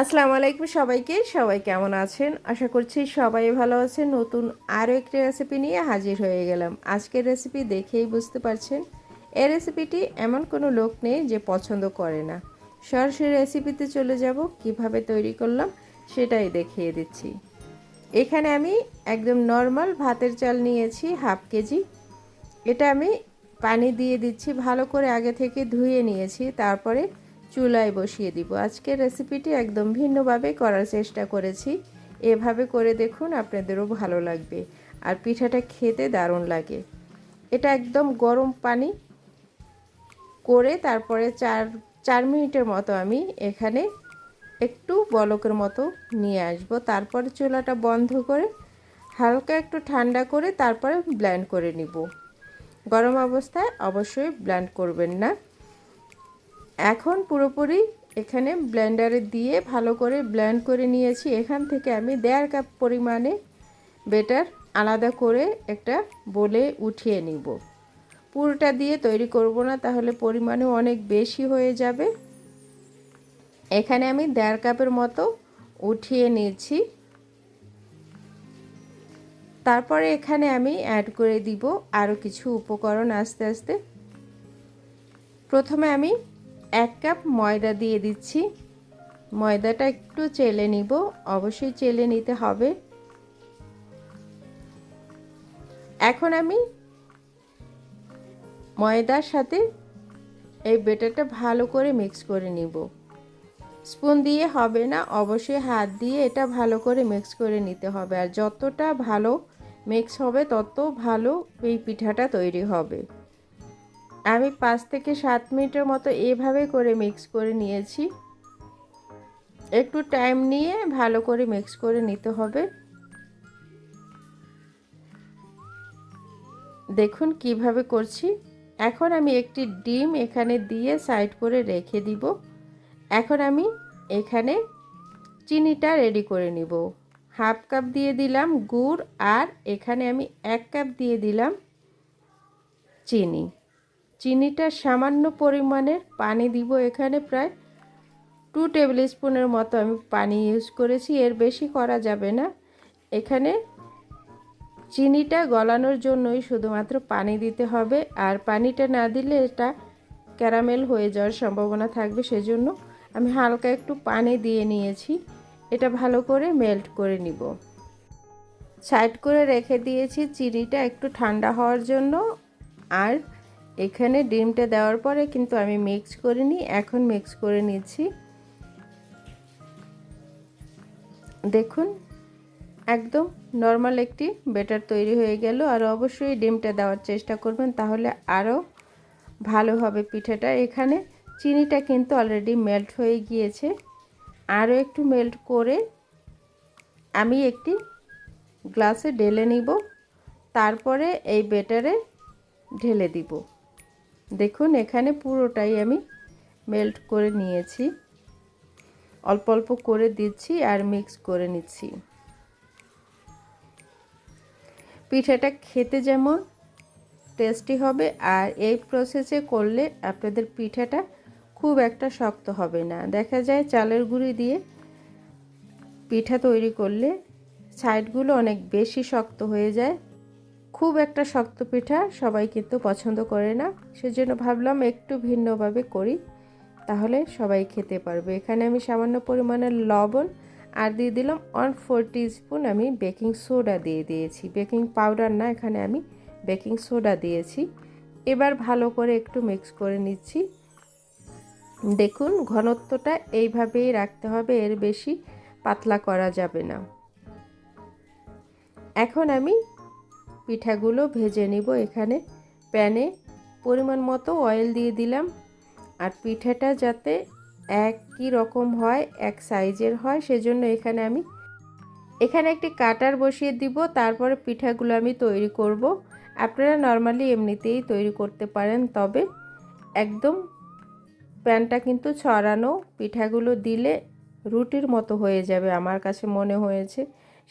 আসসালামু আলাইকুম সবাইকে। সবাই কেমন আছেন? আশা করছি সবাই ভালো আছেন। নতুন আরও একটি রেসিপি নিয়ে হাজির হয়ে গেলাম। আজকের রেসিপি দেখেই বুঝতে পারছেন, এই রেসিপিটি এমন কোনো লোক নেই যে পছন্দ করে না। সরাসরি রেসিপিতে চলে যাব, কীভাবে তৈরি করলাম সেটাই দেখিয়ে দিচ্ছি। এখানে আমি একদম নর্মাল ভাতের চাল নিয়েছি, হাফ কেজি। এটা আমি পানি দিয়ে দিচ্ছি, ভালো করে আগে থেকে ধুয়ে নিয়েছি, তারপরে চুলায় বসিয়ে দিব। আজকের রেসিপিটি একদম ভিন্নভাবে করার চেষ্টা করেছি। এভাবে করে দেখুন আপনাদেরও ভালো লাগবে। আর পিঠাটা খেতে দারুণ লাগে। এটা একদম গরম পানি করে তারপরে চার চার মিনিটের মতো আমি এখানে একটু বলকের মতো নিয়ে আসব। তারপরে চুলাটা বন্ধ করে হালকা একটু ঠান্ডা করে তারপরে ব্ল্যান্ড করে নিব। গরম অবস্থায় অবশ্যই ব্ল্যান্ড করবেন না। এখন পুরোপুরি এখানে ব্লেন্ডারে দিয়ে ভালো করে ব্লেন্ড করে নিয়েছি। এখান থেকে আমি দেড় কাপ পরিমাণে বেটার আলাদা করে একটা বলে উঠিয়ে নিব। পুরোটা দিয়ে তৈরি করব না, তাহলে পরিমাণে অনেক বেশি হয়ে যাবে। এখানে আমি দেড় কাপের মতো উঠিয়ে নিয়েছি। তারপরে এখানে আমি অ্যাড করে দিব আরও কিছু উপকরণ আস্তে আস্তে। প্রথমে আমি এক কাপ ময়দা দিয়ে দিচ্ছি। ময়দাটা একটু চেলে নিব, অবশ্যই চেলে নিতে হবে। এখন আমি ময়দার সাথে এই বেটারটা ভালো করে মিক্স করে নিব। স্পুন দিয়ে হবে না, অবশ্যই হাত দিয়ে এটা ভালো করে মিক্স করে নিতে হবে। আর যতটা ভালো মিক্স হবে, তত ভালো এই পিঠাটা তৈরি হবে। আমি পাঁচ থেকে সাত মিনিটের মতো এভাবে করে মিক্স করে নিয়েছি। একটু টাইম নিয়ে ভালো করে মিক্স করে নিতে হবে। দেখুন কীভাবে করছি। এখন আমি একটি ডিম এখানে দিয়ে সাইড করে রেখে দিব। এখন আমি এখানে চিনিটা রেডি করে নিব। হাফ কাপ দিয়ে দিলাম গুড় আর এখানে আমি এক কাপ দিয়ে দিলাম চিনি। চিনিটা সামান্য পরিমাণের পানি দিব এখানে প্রায় টু টেবিল স্পুনের মতো আমি পানি ইউজ করেছি, এর বেশি করা যাবে না। এখানে চিনিটা গলানোর জন্যই শুধুমাত্র পানি দিতে হবে, আর পানিটা না দিলে এটা ক্যারামেল হয়ে যাওয়ার সম্ভাবনা থাকবে, সেজন্য আমি হালকা একটু পানি দিয়ে নিয়েছি। এটা ভালো করে মেল্ট করে নিব। সাইড করে রেখে দিয়েছি চিনিটা একটু ঠান্ডা হওয়ার জন্য, আর এখানে ডিমটা দেওয়ার পরে কিন্তু আমি মিক্স করিনি এখন মিক্স করে নিচ্ছি। দেখুন, একদম নর্মাল একটি বেটার তৈরি হয়ে গেল। আর অবশ্যই ডিমটা দেওয়ার চেষ্টা করবেন, তাহলে আরও ভালো হবে পিঠাটা। এখানে চিনিটা কিন্তু অলরেডি মেল্ট হয়ে গিয়েছে। আরও একটু মেল্ট করে আমি একটি গ্লাসে ঢেলে নিব। তারপরে এই বেটারে ঢেলে দিব। দেখুন, এখানে পুরোটাই আমি মেল্ট করে নিয়েছি। অল্প অল্প করে দিচ্ছি আর মিক্স করে নিচ্ছি। পিঠাটা খেতে যেমন টেস্টি হবে, আর এই প্রসেসে করলে আপনাদের পিঠাটা খুব একটা শক্ত হবে না। দেখা যায় চালের গুঁড়ি দিয়ে পিঠা তৈরি করলে সাইডগুলো অনেক বেশি শক্ত হয়ে যায়। খুব একটা শক্ত পিঠা সবাই কিন্তু পছন্দ করে না। সেজন্য ভাবলাম একটু ভিন্নভাবে করি, তাহলে সবাই খেতে পারবে। এখানে আমি সামান্য পরিমাণের লবণ আর দিয়ে দিলাম ওয়ান ফোর স্পুন আমি বেকিং সোডা দিয়ে দিয়েছি। বেকিং পাউডার না, এখানে আমি বেকিং সোডা দিয়েছি। এবার ভালো করে একটু মিক্স করে নিচ্ছি। দেখুন, ঘনত্বটা এইভাবেই রাখতে হবে, এর বেশি পাতলা করা যাবে না। এখন আমি পিঠাগুলো ভেজে নিব এখানে। প্যানে পরিমাণ মতো অয়েল দিয়ে দিলাম। আর পিঠাটা যাতে একই রকম হয়, এক সাইজের হয়, সেজন্য এখানে আমি, এখানে একটি কাটার বসিয়ে দিব, তারপরে পিঠাগুলো আমি তৈরি করব। আপনারা নর্মালি এমনিতেই তৈরি করতে পারেন, তবে একদম প্যানটা কিন্তু ছড়ানো পিঠাগুলো দিলে রুটির মতো হয়ে যাবে, আমার কাছে মনে হয়েছে।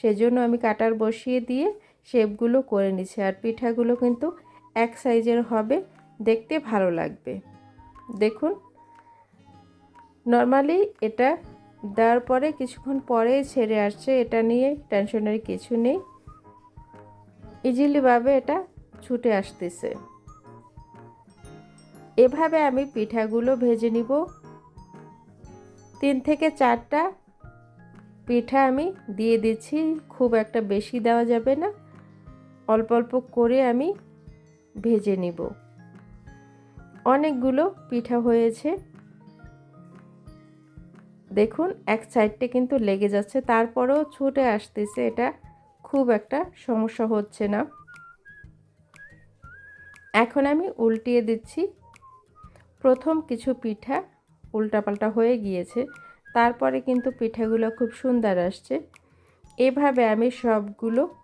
সেজন্য আমি কাটার বসিয়ে দিয়ে শেপগুলো করে নিচ্ছি আর পিঠাগুলো কিন্তু এক সাইজের হবে, দেখতে ভালো লাগবে। দেখুন নর্মালি এটা দেওয়ার পরে কিছুক্ষণ পরেই ছেড়ে আসছে, এটা নিয়ে টেনশনের কিছু নেই। ইজিলিভাবে এটা ছুটে আসতেছে। এভাবে আমি পিঠাগুলো ভেজে নিব। তিন থেকে চারটা পিঠা আমি দিয়ে দিচ্ছি, খুব একটা বেশি দেওয়া যাবে না। অল্প অল্প করে আমি ভেজে নিব। অনেকগুলো পিঠা হয়েছে। দেখুন, এক সাইডটা কিন্তু লেগে যাচ্ছে, তারপরেও ছুটে আসতেছে। এটা খুব একটা সমস্যা হচ্ছে না। এখন আমি উল্টিয়ে দিচ্ছি। প্রথম কিছু পিঠা উল্টাপাল্টা হয়ে গিয়েছে, তারপরে কিন্তু পিঠাগুলো খুব সুন্দর আসছে। এভাবে আমি সবগুলো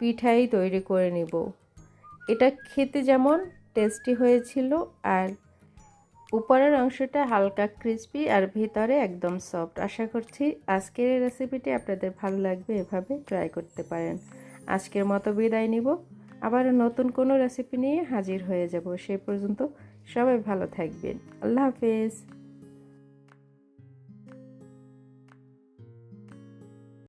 পিঠাই তৈরি করে নিব। এটা খেতে যেমন টেস্টি হয়েছিল আর উপরের অংশটা হালকা ক্রিস্পি আর ভিতরে একদম সফট আশা করছি আজকের এই রেসিপিটি আপনাদের ভালো লাগবে, এভাবে ট্রাই করতে পারেন। আজকের মতো বিদায় নিব। আবার নতুন কোনো রেসিপি নিয়ে হাজির হয়ে যাব। সেই পর্যন্ত সবাই ভালো থাকবেন। আল্লাহ হাফেজ।